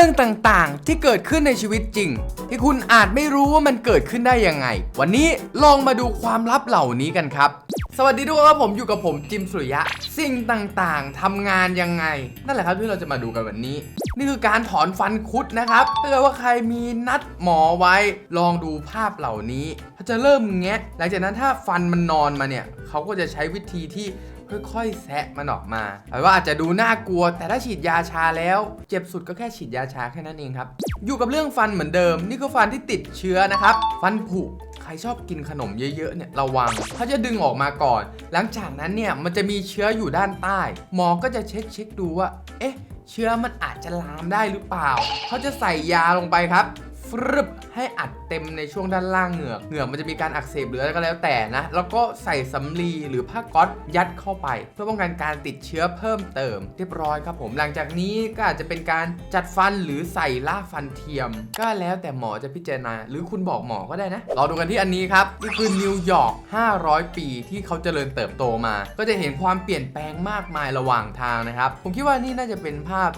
รื่องต่างๆ ที่เกิดขึ้นในชีวิตจริง ที่คุณอาจไม่รู้ว่ามันเกิดขึ้นได้ยังไง วันนี้ลองมาดูความลับเหล่านี้กันครับ สวัสดีทุกคนครับผมอยู่กับผมจิมสุริยะ สิ่งต่างๆทำงานยังไง นั่นแหละครับที่เราจะมาดูกันวันนี้ นี่คือการถอนฟันคุดนะครับถ้าเกิดว่าใครมีนัดหมอไว้ ลองดูภาพเหล่านี้เขาจะเริ่มแงะหลังจากนั้นถ้าฟันมันนอนมาเนี่ยเขาก็จะใช้วิธีที่ ค่อยๆ แซะมันออกมาแปลว่าอาจจะดูน่ากลัว แต่ถ้าฉีดยาชาแล้ว เจ็บสุดก็แค่ฉีดยาชาแค่นั้นเองครับ อยู่กับเรื่องฟันเหมือนเดิม นี่คือฟันที่ติดเชื้อนะครับ ฟันผุใครชอบกินขนมเยอะๆเนี่ยระวังเขาจะดึงออกมาก่อน หลังจากนั้นเนี่ยมันจะมีเชื้ออยู่ด้านใต้ หมอก็จะเช็คเช็คดูว่า เอ๊ะ เชื้อมันอาจจะลามได้หรือเปล่า เขาจะใส่ยาลงไปครับ ฟรึบให้อัดเต็มในช่วงด้านล่างเหงือก เหงือกมันจะมีการอักเสบหรืออะไรก็แล้วแต่นะ แล้วก็ใส่สำลีหรือผ้าก๊อซยัดเข้าไป เพื่อป้องกันการติดเชื้อเพิ่มเติม เรียบร้อยครับผม หลังจากนี้ก็อาจจะเป็นการจัดฟันหรือใส่ล่าฟันเทียม ก็แล้วแต่หมอจะพิจารณา หรือคุณบอกหมอก็ได้นะรอดูกันที่อันนี้ครับนี่คือนิวยอร์ก 500 ปีที่เขาเจริญเติบโตมา ก็จะเห็นความเปลี่ยนแปลงมากมายระหว่างทางนะครับ ผมคิดว่านี่น่าจะเป็นภาพ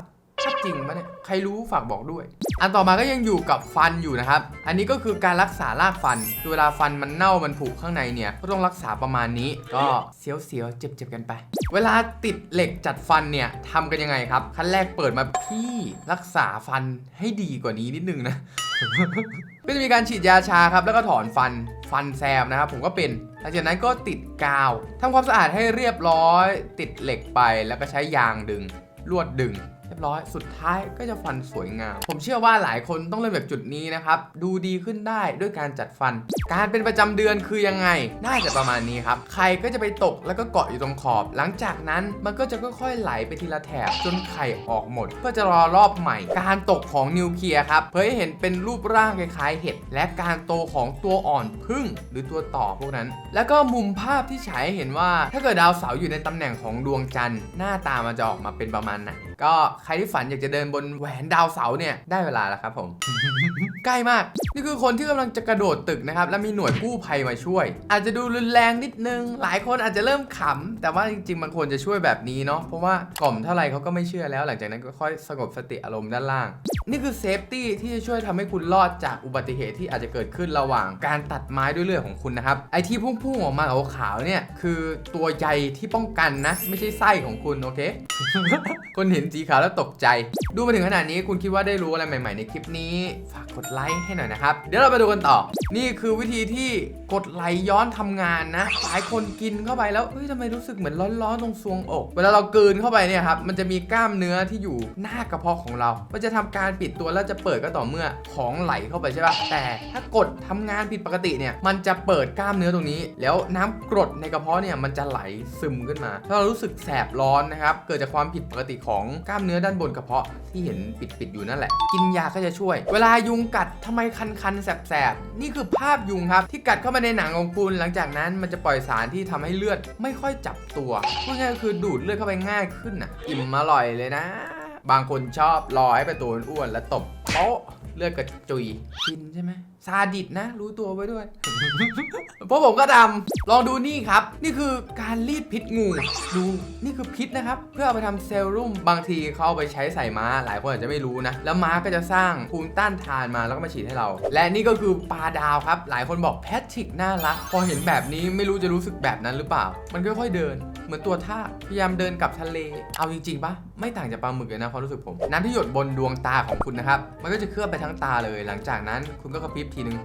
จริงปะเนี่ยใครรู้ฝากบอกด้วย อันต่อมาก็ยังอยู่กับฟันอยู่นะครับ อันนี้ก็คือการรักษารากฟันคือเวลาฟันมันเน่ามันผุข้างในเนี่ยก็ต้องรักษาประมาณนี้ ก็เสียวๆเจ็บๆกันไป เวลาติดเหล็กจัดฟันเนี่ยทำกันยังไงครับขั้นแรกเปิดมาพี่รักษาฟันให้ดีกว่านี้นิดนึงนะก็จะมีการฉีดยาชาครับ แล้วก็ถอนฟันฟันแซมนะครับ ผมก็เป็นหลังจากนั้นก็ติดกาวทำความสะอาดให้เรียบร้อย ติดเหล็กไปแล้วก็ใช้ยางดึง ลวดดึง ร้อย สุดท้ายก็จะฟันสวยงาม ผมเชื่อว่าหลายคนต้องเริ่มแบบจุดนี้นะครับ ดูดีขึ้นได้ด้วยการจัดฟัน การเป็นประจำเดือนคือยังไง น่าจะประมาณนี้ครับใครก็จะไปตกแล้วก็เกาะอยู่ตรงขอบ หลังจากนั้นมันก็จะค่อยๆไหลไปทีละแถบจนไข่ออกหมด เพื่อจะรอรอบใหม่ การตกของนิวเคลียร์ครับเพื่อเห็นเป็นรูปร่างคล้ายๆเห็ด และการโตของตัวอ่อนพึ่งหรือตัวต่อพวกนั้น แล้วก็มุมภาพที่ฉายเห็นว่า ถ้าเกิดดาวเสาร์อยู่ในตำแหน่งของดวงจันทร์หน้าตามันจะออกมาเป็นประมาณไหน ก็ใครที่ฝันอยากจะเดินบนแหวนดาวเสาเนี่ยได้เวลาแล้วครับผม ใกล้มาก นี่คือคนที่กำลังจะกระโดดตึกนะครับ และมีหน่วยกู้ภัยมาช่วย อาจจะดูรุนแรงนิดนึง หลายคนอาจจะเริ่มขำ แต่ว่าจริงๆมันควรจะช่วยแบบนี้เนาะเพราะว่ากล่อมเท่าไหร่เขาก็ไม่เชื่อแล้ว หลังจากนั้นก็ค่อยสงบสติอารมณ์ด้านล่าง นี่คือเซฟตี้ที่จะช่วยทำให้คุณรอดจากอุบัติเหตุที่อาจจะเกิดขึ้นระหว่างการตัดไม้ด้วยเลื่อดของคุณนะครับไอที่พุ่งๆออกมาขาวๆเนี่ยคือตัวใยที่ป้องกันนะ ไม่ใช่ไส้ของคุณโอเคคนเห็นสีขาวแล้วตกใจ ดูมาถึงขนาดนี้คุณคิดว่าได้รู้อะไรใหม่ ๆ ในคลิปนี้ ฝากกดไลค์ให้หน่อยนะครับ เดี๋ยวเราไปดูกันต่อ นี่คือวิธีที่กดไหลย้อนทำงานนะ หลายคนกินเข้าไปแล้วเฮ้ยทำไมรู้สึกเหมือนร้อนๆตรงซวงอก เวลาเรากลืนเข้าไปเนี่ยครับ มันจะมีกล้ามเนื้อที่อยู่หน้ากระเพาะของเรา มันจะทำการปิดตัวแล้วจะเปิดก็ต่อเมื่อของไหลเข้าไปใช่ปะแต่ถ้ากดทำงานผิดปกติเนี่ย มันจะเปิดกล้ามเนื้อตรงนี้ แล้วน้ำกรดในกระเพาะเนี่ยมันจะไหลซึมขึ้นมา ถ้าเรารู้สึกแสบร้อนนะครับ เกิดจากความผิดปกติของกล้ามเนื้อด้านบนกระเพาะที่เห็นปิดๆอยู่นั่นแหละ กินยาก็จะช่วย เวลายุงกัดทำไมคันๆแสบๆ นี่คือภาพยุงครับ ที่กัดเข้ามาในหนังของคุณหลังจากนั้นมันจะปล่อยสารที่ทำให้เลือดไม่ค่อยจับตัวพูดง่ายก็คือดูดเลือดเข้าไปง่ายขึ้นอะอิ่มอร่อยเลยนะ บางคนชอบรอให้ไปตัวอ้วนๆแล้วตบโป๊ะ เลือดกระจุยกินใช่ไหมซาดิสนะ รู้ตัวไว้ด้วย เพราะผมก็ทำลองดูนี่ครับ นี่คือการรีดพิษงูดูนี่คือพิษนะครับ เพื่อเอาไปทำเซรุ่มบางทีเขาเอาไปใช้ใส่ม้า หลายคนอาจจะไม่รู้นะ แล้วม้าก็จะสร้างภูมิต้านทานมาแล้วก็มาฉีดให้เรา และนี่ก็คือปลาดาวครับ หลายคนบอกแพทริกน่ารักพอเห็นแบบนี้ไม่รู้จะรู้สึกแบบนั้นหรือเปล่า มันค่อยๆเดิน เหมือนตัวท่าพยายามเดินกลับทะเล เอาจริงๆปะไม่ต่างจากปลาหมึกเลยนะความรู้สึกผม น้ำที่หยดบนดวงตาของคุณนะครับ มันก็จะเคลือบไปทั้งตาเลย หลังจากนั้นคุณก็กระพริบทีนึง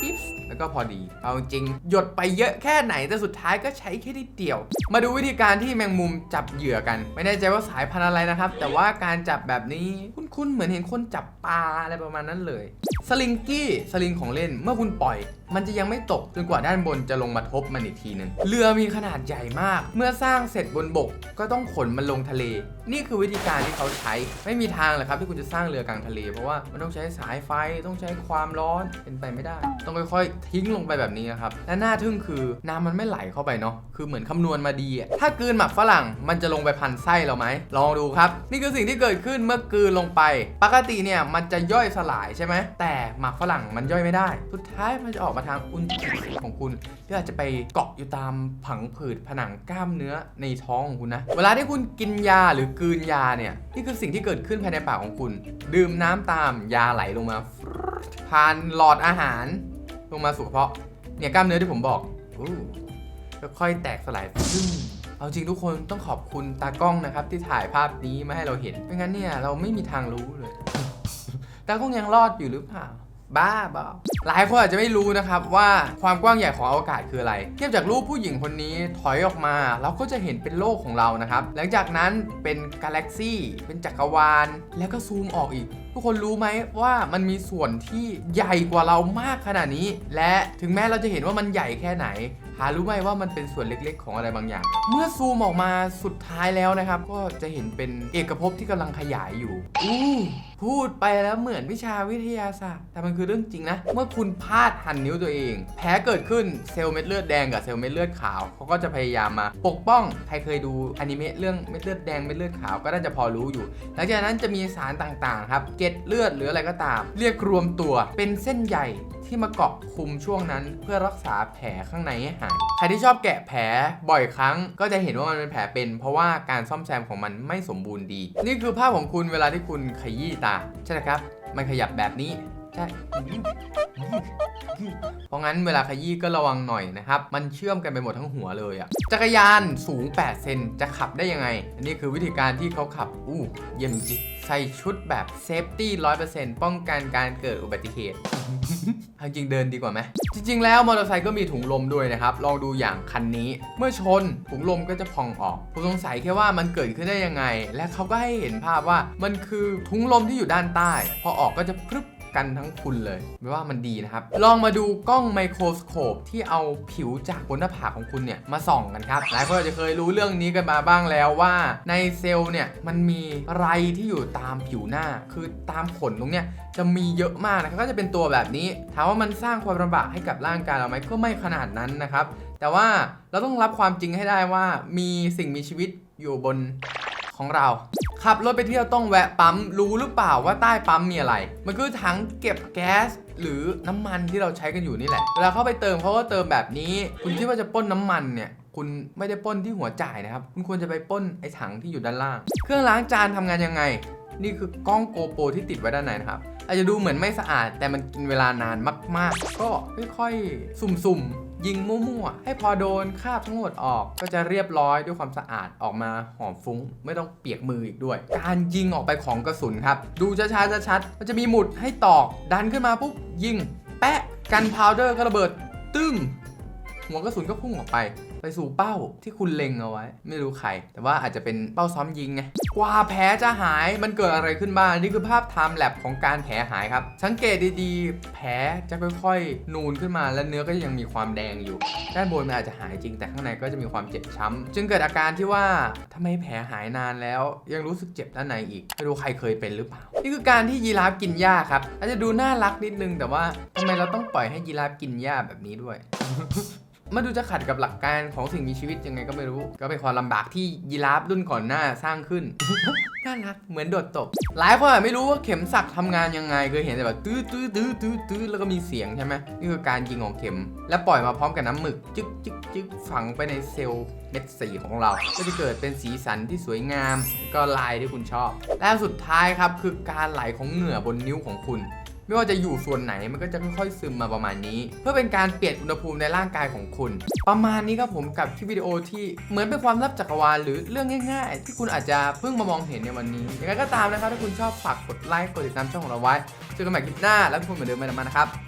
ปิ๊บแล้วก็พอดี เอาจริง หยดไปเยอะแค่ไหน แต่สุดท้ายก็ใช้แค่นิดเดียว มาดูวิธีการที่แมงมุมจับเหยื่อกัน ไม่แน่ใจว่าสายพันธุ์อะไรนะครับ แต่ว่าการจับแบบนี้คุ้ นๆเหมือนเห็นคนจับปลาอะไรประมาณนั้นเลย สลิงกี้สลิงของเล่นเมื่อคุณปล่อย มันจะยังไม่ตกจนกว่าด้านบนจะลงมาทบมันอีกทีหนึ่งเรือมีขนาดใหญ่มาก เมื่อสร้างเสร็จบนบก ก็ต้องขนมันลงทะเล นี่คือวิธีการที่เขาใช้ ไม่มีทางเลยครับที่คุณจะสร้างเรือกลางทะเล เพราะว่ามันต้องใช้สายไฟต้องใช้ความร้อนเป็นไปไม่ได้ ต้องค่อยๆ ทิ้งลงไปแบบนี้นะครับและน่าทึ่งคือน้ำมันไม่ไหลเข้าไปเนาะคือเหมือนคำนวณมาดีถ้ากืนหมักฝรั่งมันจะลงไปพันไส้เราไหมลองดูครับ นี่คือสิ่งที่เกิดขึ้นเมื่อกืนลงไปปกติเนี่ยมันจะย่อยสลายใช่ไหมแต่หมากฝรั่งมันย่อยไม่ได้ สุดท้ายมันจะออกมาทางอุจจาระของคุณที่อาจจะไปเกาะอยู่ตามผังผืดผนังกล้ามเนื้อในท้องของคุณนะ เวลาที่คุณกินยาหรือกืนยาเนี่ยนี่คือสิ่งที่เกิดขึ้นภายในปากของคุณ ดื่มน้ำตามยาไหลลงมาผ่านหลอดอาหาร ลงมาสู่กระเพาะเนี่ยกล้ามเนื้อที่ผมบอกอค่อยๆแตกสลายซึ่ง เอาจริงทุกคนต้องขอบคุณตากล้องนะครับที่ถ่ายภาพนี้มาให้เราเห็นไม่งั้นเนี่ยเราไม่มีทางรู้เลย ตากล้องยังรอดอยู่หรือเปล่า บ้าเปล่าหลายคนอาจจะไม่รู้นะครับว่าความกว้างใหญ่ของอวกาศคืออะไร เทียบจากรูปผู้หญิงคนนี้ถอยออกมา เราก็จะเห็นเป็นโลกของเรานะครับ หลังจากนั้นเป็นกาแล็กซี่ เป็นจักรวาล แล้วก็ซูมออกอีก ทุกคนรู้ไหมว่ามันมีส่วนที่ใหญ่กว่าเรามากขนาดนี้ และถึงแม้เราจะเห็นว่ามันใหญ่แค่ไหน หารู้ไหมว่ามันเป็นส่วนเล็กๆ ของอะไรบางอย่าง เมื่อซูมออกมาสุดท้ายแล้วนะครับ ก็จะเห็นเป็นเอกภพที่กำลังขยายอยู่อู้พูดไปแล้วเหมือนวิชาวิทยาศาสตร์ แต่มันคือเรื่องจริงนะ เมื่อคุณพลาดหั่นนิ้วตัวเอง แผลเกิดขึ้นเซลล์เม็ดเลือดแดงกับเซลล์เม็ดเลือดขาวเขาก็จะพยายามมาปกป้อง ใครเคยดูอนิเมะเรื่องเม็ดเลือดแดงเม็ดเลือดขาวก็น่าจะพอรู้อยู่ หลังจากนั้นจะมีสารต่างๆครับ เกล็ดเลือดหรืออะไรก็ตาม เรียกรวมตัวเป็นเส้นใหญ่ ที่มาเกาะคุมช่วงนั้น เพื่อรักษาแผลข้างในให้หายใครที่ชอบแกะแผลบ่อยครั้ง ก็จะเห็นว่ามันเป็นแผลเป็น เพราะว่าการซ่อมแซมของมันไม่สมบูรณ์ดี นี่คือภาพของคุณเวลาที่คุณขยี้ตาใช่ไหมครับ มันขยับแบบนี้ใช่เพราะงั้นเวลาขยี้ก็ระวังหน่อยนะครับ มันเชื่อมกันไปหมดทั้งหัวเลยอะจักรยานสูง 8 เซนจะขับได้ยังไง อันนี้คือวิธีการที่เขาขับ อู้ เยี่ยมจริงใส่ชุดแบบเซฟตี้ร้อยเปอร์เซ็นต์ป้องกันการเกิดอุบัติเหตุ จริงเดินดีกว่าไหมจริง ๆ แล้วมอเตอร์ไซค์ก็มีถุงลมด้วยนะครับ ลองดูอย่างคันนี้ เมื่อชนถุงลมก็จะพองออก ผมสงสัยแค่ว่ามันเกิดขึ้นได้ยังไง และเขาก็ให้เห็นภาพว่ามันคือถุงลมที่อยู่ด้านใต้ พอออกก็จะพรึบ กันทั้งคุณเลยไม่ว่ามันดีนะครับ ลองมาดูกล้องไมโครสโคปที่เอาผิวจากบนหน้าผากของคุณเนี่ยมาส่องกันครับหลายคนอาจจะเคยรู้เรื่องนี้กันมาบ้างแล้วว่า ในเซลล์เนี่ยมันมีไรที่อยู่ตามผิวหน้า คือตามขนตรงเนี้ยจะมีเยอะมากนะครับก็จะเป็นตัวแบบนี้ถามว่ามันสร้างความลำบากให้กับร่างกายเราไหมก็ไม่ขนาดนั้นนะครับ แต่ว่าเราต้องรับความจริงให้ได้ว่ามีสิ่งมีชีวิตอยู่บนของเรา ขับรถไปเที่ยวต้องแวะปั๊ม รู้หรือเปล่าว่าใต้ปั๊มมีอะไร มันคือถังเก็บแก๊ส หรือน้ำมันที่เราใช้กันอยู่นี่แหละ เวลาเข้าไปเติมเขาก็เติมแบบนี้ คุณคิดว่าจะป้นน้ำมันเนี่ย คุณไม่ได้ป้นที่หัวจ่ายนะครับ คุณควรจะไปป้นไอ้ถังที่อยู่ด้านล่าง เครื่องล้างจานทำงานยังไง นี่คือกล้องโกโปรที่ติดไว้ด้านในนะครับ อาจจะดูเหมือนไม่สะอาด แต่มันกินเวลานานมาก ๆ ก็ค่อยๆ สุ่มๆยิงมั่วๆ ให้พอโดนคาบทั้งหมดออก ก็จะเรียบร้อยด้วยความสะอาดออกมาหอมฟุ้ง ไม่ต้องเปียกมืออีกด้วย การยิงออกไปของกระสุนครับ ดูช้าๆชัดๆมันจะมีหมุดให้ตอก ดันขึ้นมาปุ๊บยิง แปะกันพาวเดอร์ก็ระเบิด ตึ้มหัวกระสุนก็พุ่งออกไป ไปสู่เป้าที่คุณเล็งเอาไว้ ไม่รู้ใคร แต่ว่าอาจจะเป็นเป้าซ้อมยิงไงกว่าแผลจะหายมันเกิดอะไรขึ้นบ้างนี่คือภาพไทม์แลปของการแผลหายครับ สังเกตดีๆ แผลจะค่อยๆ นูนขึ้นมาและเนื้อก็ยังมีความแดงอยู่ ด้านบนมันอาจจะหายจริงแต่ข้างในก็จะมีความเจ็บช้ำจึงเกิดอาการที่ว่าทำไมแผลหายนานแล้ว ยังรู้สึกเจ็บด้านในอีกไม่รู้ใครเคยเป็นหรือเปล่า นี่คือการที่ยีราฟกินหญ้าครับอาจจะดูน่ารักนิดนึงแต่ว่าทำไมเราต้องปล่อยให้ยีราฟกินหญ้าแบบนี้ด้วย มันดูจะขัดกับหลักการของสิ่งมีชีวิตยังไงก็ไม่รู้ ก็เป็นความลำบากที่ยีราฟรุ่นก่อนหน้าสร้างขึ้น น่ารักเหมือนโดดตบ หลายคนอาจไม่รู้ว่าเข็มสักทำงานยังไงเคยเห็นแต่แบบตื้อตื้อตื้อตื้อตื้อแล้วก็มีเสียงใช่ไหมนี่คือการยิงของเข็ม และปล่อยมาพร้อมกับน้ำหมึก จึ๊กจึ๊กจึ๊กฝังไปในเซลล์เม็ดสีของเรา ก็จะเกิดเป็นสีสันที่สวยงาม ก็ลายที่คุณชอบ และสุดท้ายครับคือการไหลของเหงื่อบนนิ้วของคุณ ไม่ว่าจะอยู่ส่วนไหนมันก็จะค่อยๆซึมมาประมาณนี้ เพื่อเป็นการเปลี่ยนอุณหภูมิในร่างกายของคุณ ประมาณนี้ครับผมกับคลิปวิดีโอที่เหมือนเป็นความลับจักรวาลหรือเรื่องง่ายๆ ที่คุณอาจจะเพิ่งมามองเห็นในวันนี้ยังไงก็ตามนะครับถ้าคุณชอบฝากกดไลค์กดติดตามช่องของเราไว้เจอกันใหม่คลิปหน้าแล้วทุกคนเหมือนเดิมไปนะนะครับ